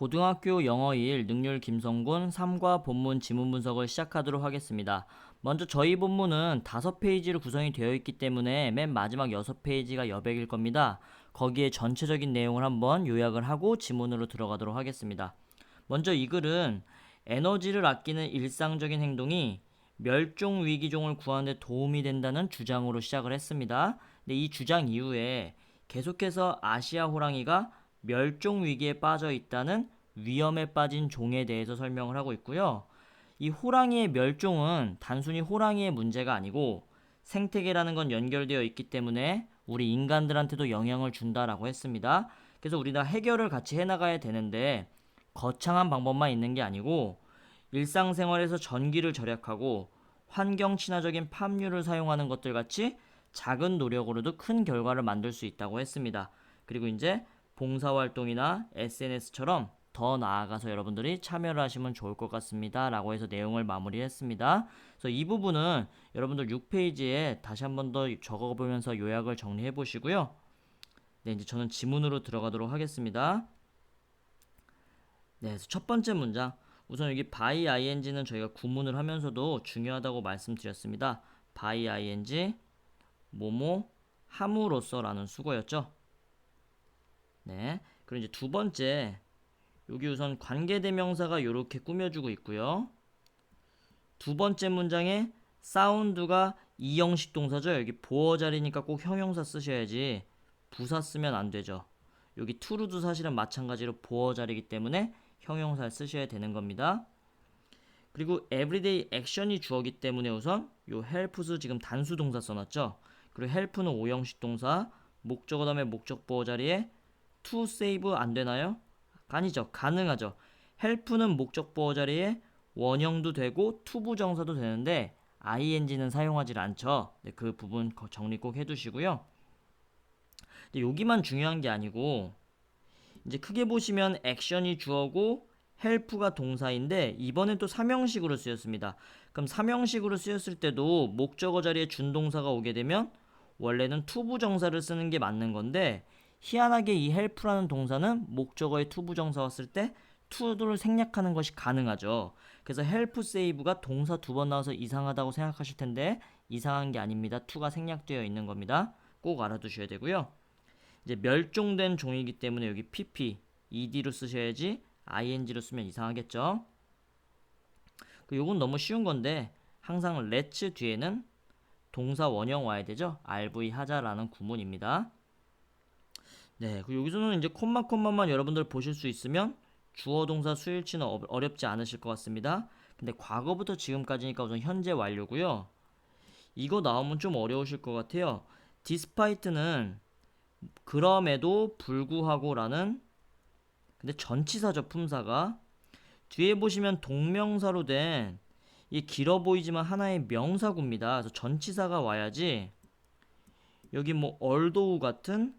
고등학교 영어 1 능률 김성곤 3과 본문 지문 분석을 시작하도록 하겠습니다. 먼저 저희 본문은 5페이지로 구성이 되어 있기 때문에 맨 마지막 6페이지가 여백일 겁니다. 거기에 전체적인 내용을 한번 요약을 하고 지문으로 들어가도록 하겠습니다. 먼저 이 글은 에너지를 아끼는 일상적인 행동이 멸종 위기종을 구하는 데 도움이 된다는 주장으로 시작을 했습니다. 근데 이 주장 이후에 계속해서 아시아 호랑이가 멸종 위기에 빠져 있다는 위험에 빠진 종에 대해서 설명을 하고 있고요. 이 호랑이의 멸종은 단순히 호랑이의 문제가 아니고 생태계라는 건 연결되어 있기 때문에 우리 인간들한테도 영향을 준다라고 했습니다. 그래서 우리가 해결을 같이 해나가야 되는데 거창한 방법만 있는 게 아니고 일상생활에서 전기를 절약하고 환경 친화적인 팜유를 사용하는 것들 같이 작은 노력으로도 큰 결과를 만들 수 있다고 했습니다. 그리고 이제 봉사활동이나 SNS처럼 더 나아가서 여러분들이 참여를 하시면 좋을 것 같습니다. 라고 해서 내용을 마무리했습니다. 그래서 이 부분은 여러분들 6페이지에 다시 한 번 더 적어보면서 요약을 정리해 보시고요. 네, 이제 저는 지문으로 들어가도록 하겠습니다. 네, 첫 번째 문장. 우선 여기 by ing는 저희가 구문을 하면서도 중요하다고 말씀드렸습니다. by ing 뭐뭐 함으로써라는 수거였죠. 네. 그리고 이제 두 번째 여기 우선 관계대명사가 이렇게 꾸며주고 있고요. 두 번째 문장에 사운드가 이형식 동사죠. 여기 보어 자리니까 꼭 형용사 쓰셔야지 부사 쓰면 안 되죠. 여기 투루도 사실은 마찬가지로 보어 자리이기 때문에 형용사를 쓰셔야 되는 겁니다. 그리고 everyday action이 주어기 때문에 우선 요 help스 지금 단수 동사 써놨죠. 그리고 help는 오형식 동사 목적어 다음에 목적 보어 자리에 to save 안 되나요? 아니죠. 가능하죠. help는 목적 보어 자리에 원형도 되고 to 부정사도 되는데 ing는 사용하지 않죠. 네, 그 부분 거- 정리 꼭 해두시고요. 여기만 중요한 게 아니고 이제 크게 보시면 액션이 주어고 help가 동사인데 이번엔 또 삼형식으로 쓰였습니다. 그럼 삼형식으로 쓰였을 때도 목적어 자리에 준동사가 오게 되면 원래는 투부정사를 쓰는 게 맞는 건데 희한하게 이 help라는 동사는 목적어에 투부정사 왔을 때 to를 생략하는 것이 가능하죠. 그래서 help save가 동사 두 번 나와서 이상하다고 생각하실 텐데 이상한 게 아닙니다. to가 생략되어 있는 겁니다. 꼭 알아두셔야 되고요. 이제 멸종된 종이기 때문에 여기 pp, ed로 쓰셔야지 ing로 쓰면 이상하겠죠. 그 요건 너무 쉬운 건데 항상 let's 뒤에는 동사 원형 와야 되죠. rv 하자라는 구문입니다. 네, 그 여기서는 이제 콤마 콤마만 여러분들 보실 수 있으면 주어 동사 수일치는 어- 어렵지 않으실 것 같습니다. 근데 과거부터 지금까지니까 우선 현재 완료고요. 이거 나오면 좀 어려우실 것 같아요. despite는 그럼에도 불구하고라는 근데 전치사죠 품사가 뒤에 보시면 동명사로 된 이 길어 보이지만 하나의 명사구입니다. 그래서 전치사가 와야지 여기 뭐 얼도우 같은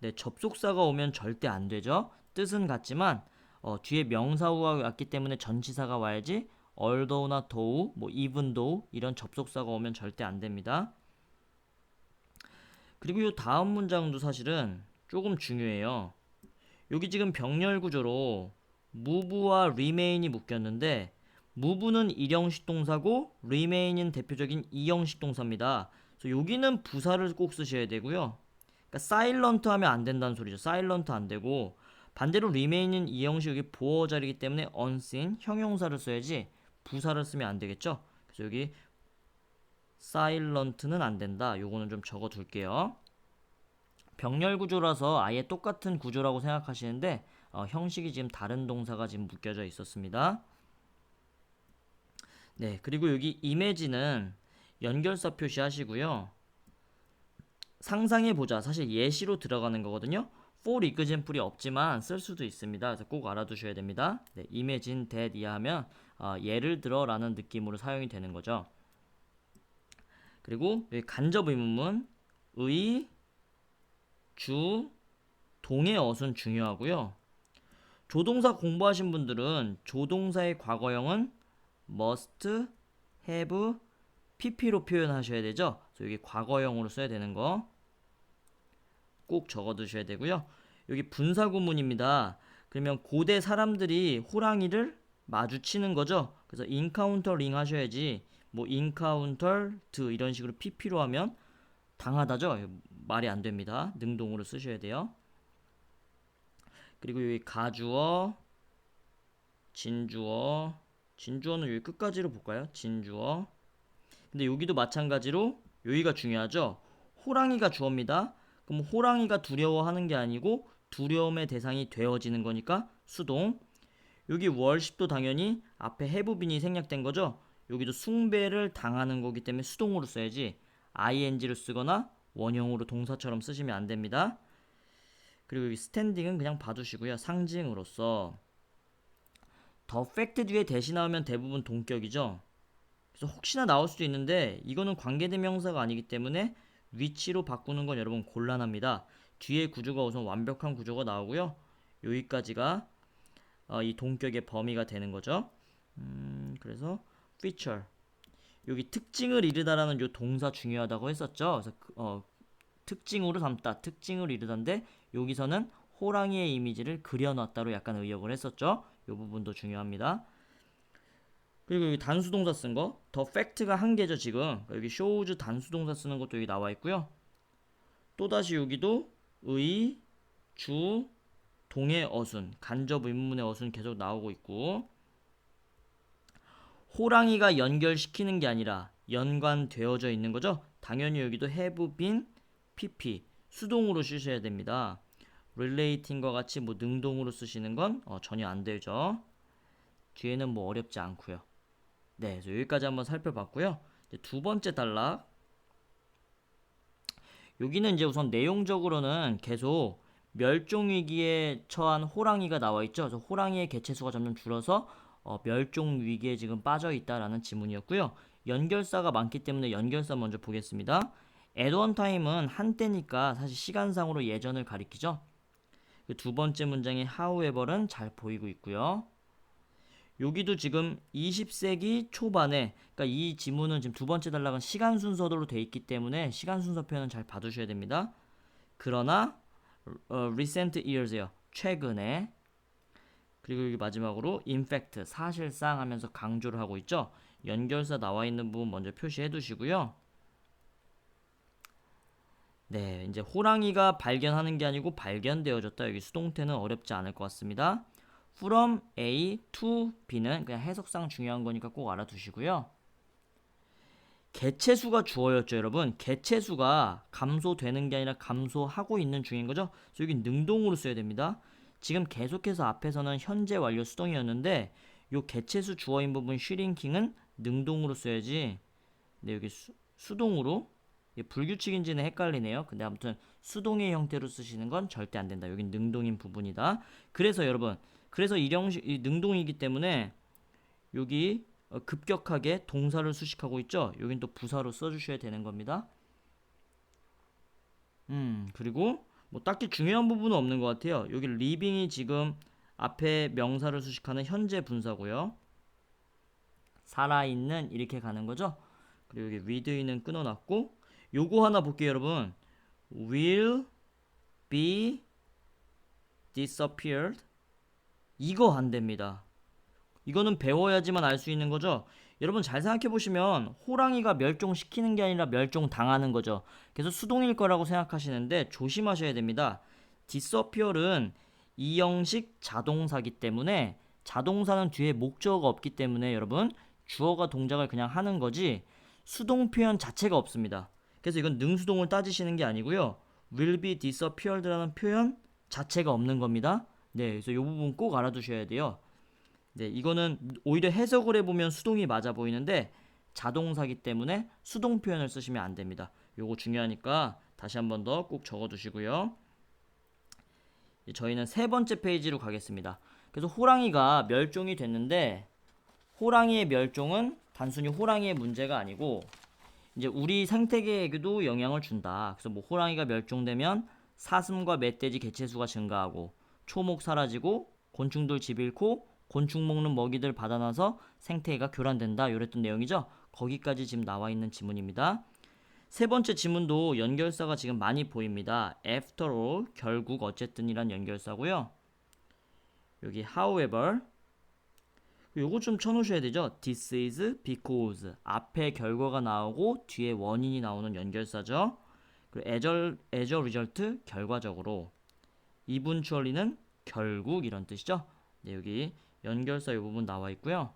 네, 접속사가 오면 절대 안 되죠. 뜻은 같지만 어, 뒤에 명사우가 왔기 때문에 전치사가 와야지 얼도우나 도우, 뭐 though 이런 접속사가 오면 절대 안 됩니다. 그리고 이 다음 문장도 사실은 조금 중요해요. 여기 지금 병렬 구조로 move와 remain이 묶였는데 move는 일형식 동사고 remain은 대표적인 이형식 동사입니다. 그래서 여기는 부사를 꼭 쓰셔야 되고요. 그러니까 silent 하면 안 된다는 소리죠. silent 안 되고 반대로 remain은 이 형식 여기 보어 자리이기 때문에 unseen 형용사를 써야지 부사를 쓰면 안 되겠죠. 그래서 여기 silent는 안 된다. 요거는 좀 적어 둘게요. 병렬 구조라서 아예 똑같은 구조라고 생각하시는데 어, 형식이 지금 다른 동사가 지금 묶여져 있었습니다. 네, 그리고 여기 이미지는 연결사 표시하시고요. 상상해 보자. 사실 예시로 들어가는 거거든요. for example이 없지만 쓸 수도 있습니다. 그래서 꼭 알아두셔야 됩니다. 네, imagine that 이하면 어, 예를 들어라는 느낌으로 사용이 되는 거죠. 그리고 간접 의문문 의, 주, 동의 어순 중요하고요. 조동사 공부하신 분들은 조동사의 과거형은 must, have, pp로 표현하셔야 되죠. 그래서 여기 과거형으로 써야 되는 거 꼭 적어 두셔야 되고요. 여기 분사 구문입니다. 그러면 고대 사람들이 호랑이를 마주치는 거죠. 그래서 인카운터링 하셔야지 뭐 인카운터드 이런 식으로 PP로 하면 당하다죠. 말이 안 됩니다. 능동으로 쓰셔야 돼요. 그리고 여기 가주어, 진주어, 진주어는 여기 끝까지로 볼까요? 진주어. 근데 여기도 마찬가지로 여기가 중요하죠. 호랑이가 주어입니다. 그럼 호랑이가 두려워하는 게 아니고 두려움의 대상이 되어지는 거니까 수동. 여기 월십도 당연히 앞에 해부빈이 생략된 거죠. 여기도 숭배를 당하는 거기 때문에 수동으로 써야지 ing로 쓰거나 원형으로 동사처럼 쓰시면 안 됩니다. 그리고 여기 스탠딩은 그냥 봐두시고요. 상징으로서 더 팩트 뒤에 대시 나오면 대부분 동격이죠. 그래서 혹시나 나올 수도 있는데 이거는 관계대명사가 아니기 때문에 위치로 바꾸는 건 여러분 곤란합니다. 뒤에 구조가 우선 완벽한 구조가 나오고요. 여기까지가 어, 이 동격의 범위가 되는 거죠. 음, 그래서 feature 여기 특징을 이르다라는 요 동사 중요하다고 했었죠. 그래서 그, 어, 특징으로 삼다, 특징을 이르다인데 여기서는 호랑이의 이미지를 그려놨다로 약간 의역을 했었죠. 요 부분도 중요합니다. 그리고 여기 단수 동사 쓴 거, 더 팩트가 한 개죠 지금. 여기 shows 단수 동사 쓰는 것도 여기 나와 있고요. 또 다시 여기도 의, 주, 동의 어순, 간접 의문문의 어순 계속 나오고 있고. 호랑이가 연결시키는 게 아니라 연관되어져 있는 거죠. 당연히 여기도 have been, pp 수동으로 쓰셔야 됩니다. relating과 같이 뭐 능동으로 쓰시는 건 어, 전혀 안 되죠. 뒤에는 뭐 어렵지 않고요. 네, 그래서 여기까지 한번 살펴봤고요. 두 번째 단락. 여기는 이제 우선 내용적으로는 계속 멸종 위기에 처한 호랑이가 나와 있죠. 그래서 호랑이의 개체 수가 점점 줄어서 어, 멸종 위기에 지금 빠져 있다라는 지문이었고요. 연결사가 많기 때문에 연결사 먼저 보겠습니다. 에드원 타임은 한때니까 사실 시간상으로 예전을 가리키죠. 그두 번째 문장의 however는 잘 보이고 있고요. 여기도 지금 20세기 초반에 그러니까 이 지문은 지금 두 번째 단락은 시간 순서대로 돼 있기 때문에 시간 순서 표현은 잘 봐두셔야 됩니다. 그러나 어, recent years요. 최근에 그리고 여기 마지막으로 in fact 사실상 하면서 강조를 하고 있죠. 연결사 나와 있는 부분 먼저 표시해 두시고요. 네, 이제 호랑이가 발견하는 게 아니고 발견되어졌다. 여기 수동태는 어렵지 않을 것 같습니다. From A to B는 그냥 해석상 중요한 거니까 꼭 알아두시고요. 개체수가 주어였죠, 여러분. 개체수가 감소되는 게 아니라 감소하고 있는 중인 거죠. 그래서 여기 능동으로 써야 됩니다. 지금 계속해서 앞에서는 현재 완료 수동이었는데 요 개체수 주어인 부분 슈링킹은 능동으로 써야지. 네, 여기 수, 수동으로 불규칙인지는 헷갈리네요. 근데 아무튼 수동의 형태로 쓰시는 건 절대 안 된다. 여긴 능동인 부분이다. 그래서 여러분, 그래서 일형식 이 능동이기 때문에 여기 어, 급격하게 동사를 수식하고 있죠. 여긴 또 부사로 써주셔야 되는 겁니다. 음 그리고 뭐 딱히 중요한 부분은 없는 것 같아요. 여기 living이 지금 앞에 명사를 수식하는 현재 분사고요. 살아있는 이렇게 가는 거죠. 그리고 여기 with는 끊어놨고 요거 하나 볼게요, 여러분. will be disappeared 이거 안 됩니다. 이거는 배워야지만 알 수 있는 거죠. 여러분 잘 생각해 보시면 호랑이가 멸종시키는 게 아니라 멸종당하는 거죠. 그래서 수동일 거라고 생각하시는데 조심하셔야 됩니다. disappear은 이형식 자동사기 때문에 자동사는 뒤에 목적어가 없기 때문에 여러분 주어가 동작을 그냥 하는 거지 수동 표현 자체가 없습니다. 그래서 이건 능수동을 따지시는 게 아니고요. will be disappeared라는 표현 자체가 없는 겁니다. 네, 그래서 이 부분 꼭 알아두셔야 돼요. 네, 이거는 오히려 해석을 해보면 수동이 맞아 보이는데 자동사기 때문에 수동 표현을 쓰시면 안 됩니다. 요거 중요하니까 다시 한 번 더 꼭 적어두시고요. 저희는 세 번째 페이지로 가겠습니다. 그래서 호랑이가 멸종이 됐는데 호랑이의 멸종은 단순히 호랑이의 문제가 아니고 이제 우리 생태계에도 영향을 준다. 그래서 뭐 호랑이가 멸종되면 사슴과 멧돼지 개체수가 증가하고 초목 사라지고 곤충들 집 잃고 곤충 먹는 먹이들 받아놔서 생태계가 교란된다. 요랬던 내용이죠. 거기까지 지금 나와 있는 지문입니다. 세 번째 지문도 연결사가 지금 많이 보입니다. after all, 결국 어쨌든이란 연결사고요. 여기 however 요거 좀 쳐놓으셔야 되죠. This is because 앞에 결과가 나오고 뒤에 원인이 나오는 연결사죠. 그리고 as a result 결과적으로 eventually는 결국 이런 뜻이죠. 네, 여기 연결사 이 부분 나와 있고요.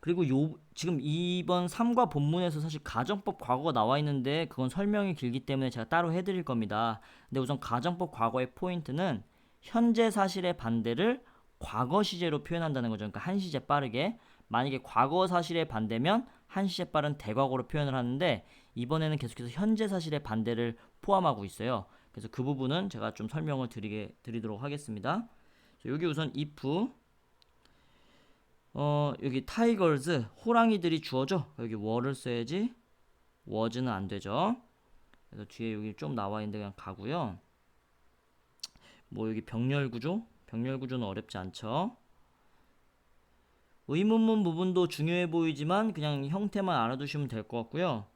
그리고 요 지금 이번 3과 본문에서 사실 가정법 과거가 나와 있는데 그건 설명이 길기 때문에 제가 따로 해드릴 겁니다. 근데 우선 가정법 과거의 포인트는 현재 사실의 반대를 과거 시제로 표현한다는 거죠. 그러니까 한 시제 빠르게 만약에 과거 사실의 반대면 한 시제 빠른 대과거로 표현을 하는데 이번에는 계속해서 현재 사실의 반대를 포함하고 있어요. 그래서 그 부분은 제가 좀 설명을 드리게 드리도록 하겠습니다. 자, 여기 우선 if 어 여기 타이거즈 호랑이들이 주어져 여기 월을 써야지 was는 안 되죠. 그래서 뒤에 여기 좀 나와 있는데 그냥 가고요. 뭐 여기 병렬 구조 병렬 구조는 어렵지 않죠. 의문문 부분도 중요해 보이지만 그냥 형태만 알아두시면 될 것 같고요.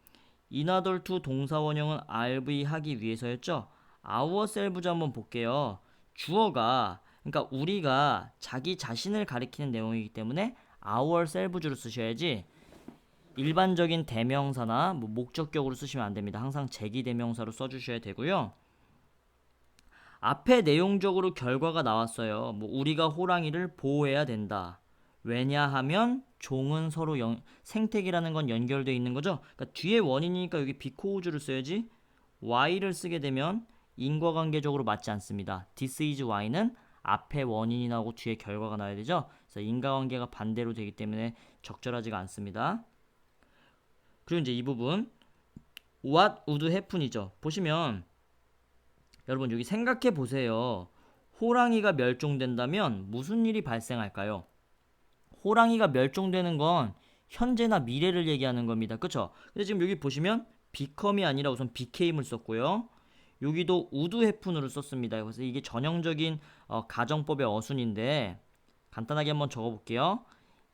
인하덜 투 동사 원형은 RV 하기 위해서였죠. ourselves 한번 볼게요. 주어가 그러니까 우리가 자기 자신을 가리키는 내용이기 때문에 ourselves로 쓰셔야지 일반적인 대명사나 뭐 목적격으로 쓰시면 안 됩니다. 항상 제기 대명사로 써주셔야 되고요. 앞에 내용적으로 결과가 나왔어요. 뭐 우리가 호랑이를 보호해야 된다. 왜냐하면 종은 서로 연, 생택이라는 건 연결되어 있는 거죠. 그러니까 뒤에 원인이니까 여기 비코우즈를 써야지. why를 쓰게 되면 인과관계적으로 맞지 않습니다. this is why는 앞에 원인이 나오고 뒤에 결과가 나야 되죠. 그래서 인과관계가 반대로 되기 때문에 적절하지가 않습니다. 그리고 이제 이 부분 what would happen이죠. 보시면 여러분 여기 생각해 보세요. 호랑이가 멸종된다면 무슨 일이 발생할까요? 호랑이가 멸종되는 건 현재나 미래를 얘기하는 겁니다. 그쵸? 근데 지금 여기 보시면 become이 아니라 우선 became을 썼고요. 여기도 우드 해픈으로 썼습니다. 그래서 이게 전형적인 어, 가정법의 어순인데 간단하게 한번 적어볼게요.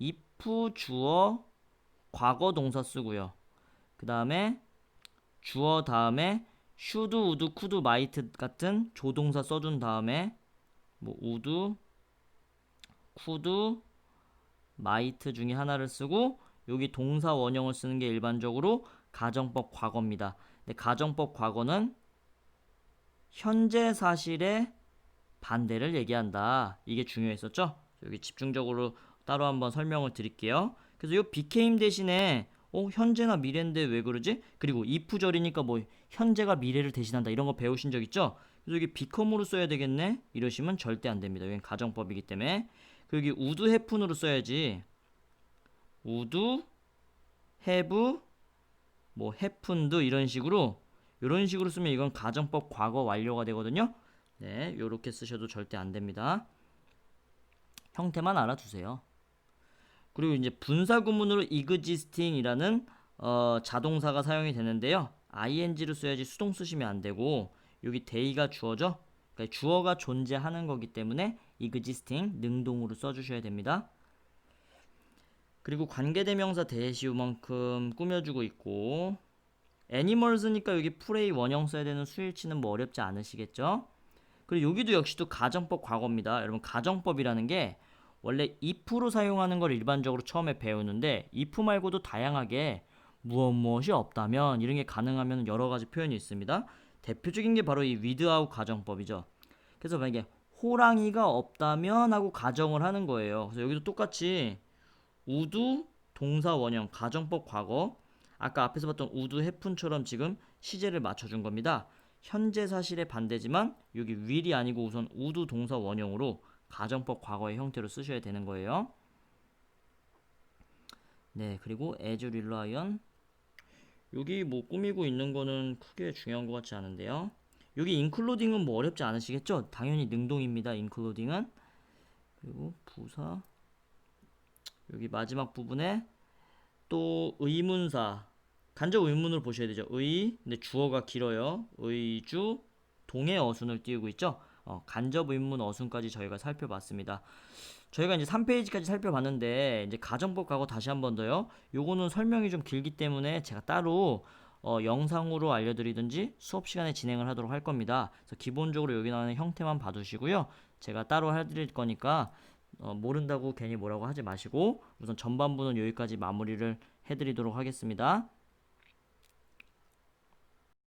if 주어 과거 동사 쓰고요. 그 다음에 주어 다음에 should, would, could, might 같은 조동사 써준 다음에 뭐 would, could, might 중에 하나를 쓰고 여기 동사 원형을 쓰는 게 일반적으로 가정법 과거입니다. 근데 가정법 과거는 현재 사실의 반대를 얘기한다. 이게 중요했었죠? 여기 집중적으로 따로 한번 설명을 드릴게요. 그래서 이 became 대신에 어 현재나 미래인데 왜 그러지? 그리고 if절이니까 뭐 현재가 미래를 대신한다 이런 거 배우신 적 있죠? 그래서 여기 become으로 써야 되겠네? 이러시면 절대 안 됩니다. 여긴 가정법이기 때문에 그 여기 would have으로 써야지 would have 뭐 happened 이런 식으로 이런 식으로 쓰면 이건 가정법 과거 완료가 되거든요. 네, 요렇게 쓰셔도 절대 안 됩니다. 형태만 알아두세요. 그리고 이제 분사 구문으로 existing이라는 어, 자동사가 사용이 되는데요. ing를 써야지 수동 쓰시면 안 되고 여기 day가 주어죠. 그러니까 주어가 존재하는 거기 때문에 existing 능동으로 써주셔야 됩니다. 그리고 관계대명사 대시우만큼 꾸며주고 있고 애니멀스니까 여기 프레이 원형 써야 되는 수일치는 뭐 어렵지 않으시겠죠? 그리고 여기도 역시 또 가정법 과거입니다. 여러분 가정법이라는 게 원래 if로 사용하는 걸 일반적으로 처음에 배우는데 if 말고도 다양하게 무엇 무엇이 없다면 이런 게 가능하면 여러 가지 표현이 있습니다. 대표적인 게 바로 이 without 가정법이죠. 그래서 만약에 호랑이가 없다면 하고 가정을 하는 거예요. 그래서 여기도 똑같이 우두 동사 원형 가정법 과거 아까 앞에서 봤던 우드 해픈처럼 지금 시제를 맞춰준 겁니다. 현재 사실의 반대지만 여기 will이 아니고 우선 우드 동사 원형으로 가정법 과거의 형태로 쓰셔야 되는 거예요. 네, 그리고 as rely 여기 뭐 꾸미고 있는 거는 크게 중요한 것 같지 않은데요. 여기 including은 뭐 어렵지 않으시겠죠? 당연히 능동입니다. including은 그리고 부사 여기 마지막 부분에 또 의문사 간접 의문을 보셔야 되죠. 의 근데 주어가 길어요. 의주 동의 어순을 띄우고 있죠. 어, 간접 의문 어순까지 저희가 살펴봤습니다. 저희가 이제 3페이지까지 살펴봤는데 이제 가정법 가고 다시 한 번 더요. 요거는 설명이 좀 길기 때문에 제가 따로 어, 영상으로 알려드리든지 수업 시간에 진행을 하도록 할 겁니다. 그래서 기본적으로 여기 나오는 형태만 봐두시고요. 제가 따로 해드릴 거니까 어, 모른다고 괜히 뭐라고 하지 마시고 우선 전반부는 여기까지 마무리를 해드리도록 하겠습니다.